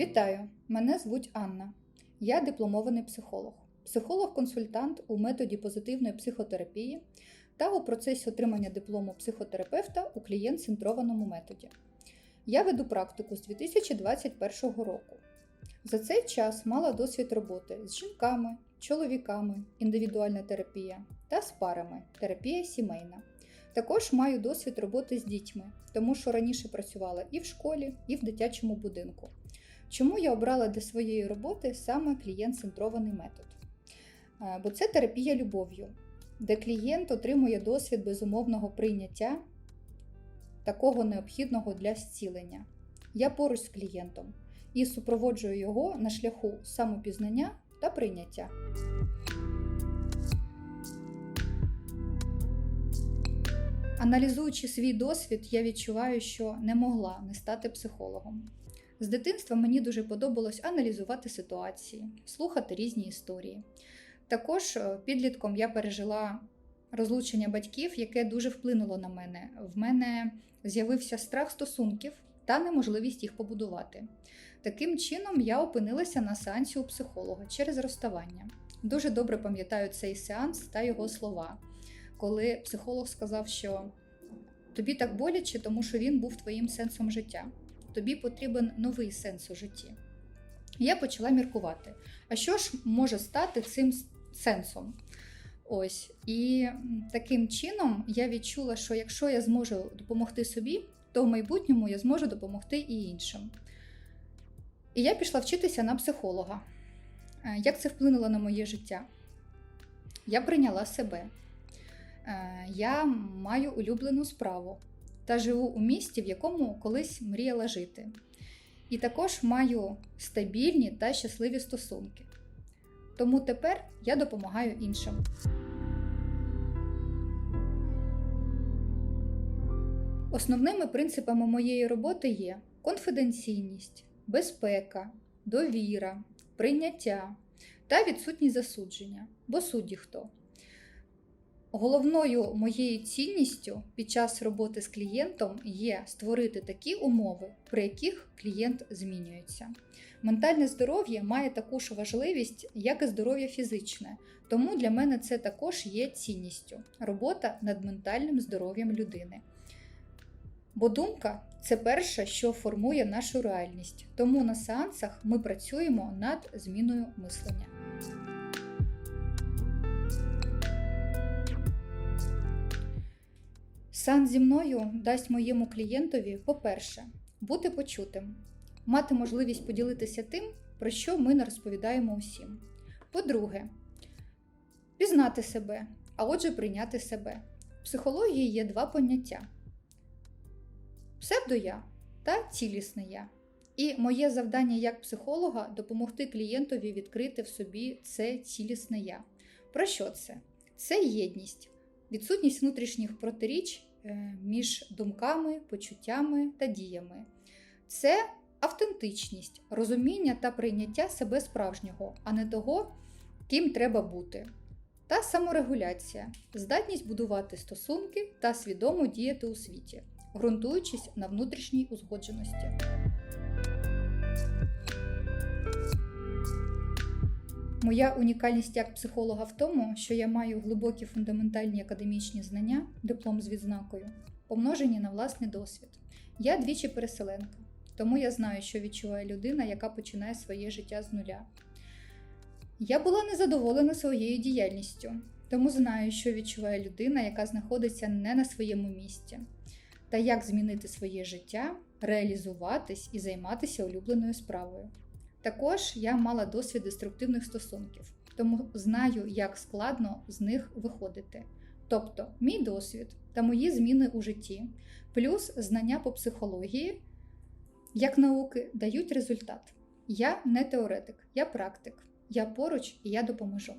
Вітаю! Мене звуть Анна. Я дипломований психолог, психолог-консультант у методі позитивної психотерапії та у процесі отримання диплому психотерапевта у клієнт-центрованому методі. Я веду практику з 2021 року. За цей час мала досвід роботи з жінками, чоловіками, індивідуальна терапія та з парами терапія сімейна. Також маю досвід роботи з дітьми, тому що раніше працювала і в школі, і в дитячому будинку. Чому я обрала для своєї роботи саме клієнт-центрований метод? Е, Бо це терапія любов'ю, де клієнт отримує досвід безумовного прийняття, такого необхідного для зцілення. Я поруч з клієнтом і супроводжую його на шляху самопізнання та прийняття. Аналізуючи свій досвід, я відчуваю, що не могла не стати психологом. З дитинства мені дуже подобалось аналізувати ситуації, слухати різні історії. Також е, підлітком я пережила розлучення батьків, яке дуже вплинуло на мене. В мене з'явився страх стосунків та неможливість їх побудувати. Таким чином, я опинилася на сеансі у психолога через розставання. Дуже добре пам'ятаю цей сеанс та його слова, коли психолог сказав, що тобі так боляче, тому що він був твоїм сенсом життя тобі потрібен новий сенс у житті. Я почала міркувати, а що ж може стати цим сенсом? Ось. І таким чином я відчула, що якщо я зможу допомогти собі, то в майбутньому я зможу допомогти і іншим. І я пішла вчитися на психолога. Е, Як це вплинуло на моє життя? Я прийняла себе. Е, Я маю улюблену справу та живу у місті, в якому колись мріяла жити. І також маю стабільні та щасливі стосунки. Тому тепер я допомагаю іншим. Основними принципами моєї роботи є конфіденційність, безпека, довіра, прийняття та відсутність засудження. Бо судді хто? Головною моєю цінністю під час роботи з клієнтом є створити такі умови, при яких клієнт змінюється. Ментальне здоров'я має таку ж важливість, як і здоров'я фізичне, тому для мене це також є цінністю робота над ментальним здоров'ям людини. Бо думка це перше, що формує нашу реальність, тому на сеансах ми працюємо над зміною мислення. Сан зі мною дасть моєму клієнтові, по-перше, бути почутим, мати можливість поділитися тим, про що ми не розповідаємо усім. По-друге, пізнати себе, а отже, прийняти себе. В психології є два поняття: псевдоя та цілісне я. І моє завдання як психолога допомогти клієнтові відкрити в собі це цілісне я. Про що це? Це єдність, відсутність внутрішніх протиріч між думками, почуттями та діями. Це автентичність, розуміння та прийняття себе справжнього, а не того, ким треба бути. Та саморегуляція, здатність будувати стосунки та свідомо діяти у світі, ґрунтуючись на внутрішній узгодженості. Моя унікальність як психолога в тому, що я маю глибокі фундаментальні академічні знання, диплом з відзнакою, помножені на власний досвід. Я двічі переселенка, тому я знаю, що відчуває людина, яка починає своє життя з нуля. Я була незадоволена своєю діяльністю, тому знаю, що відчуває людина, яка знаходиться не на своєму місці, та як змінити своє життя, реалізуватись і займатися улюбленою справою. Також я мала досвід деструктивних стосунків, тому знаю, як складно з них виходити. Тобто, мій досвід та мої зміни у житті, плюс знання по психології, як науки, дають результат. Я не теоретик, я практик. Я поруч і я допоможу.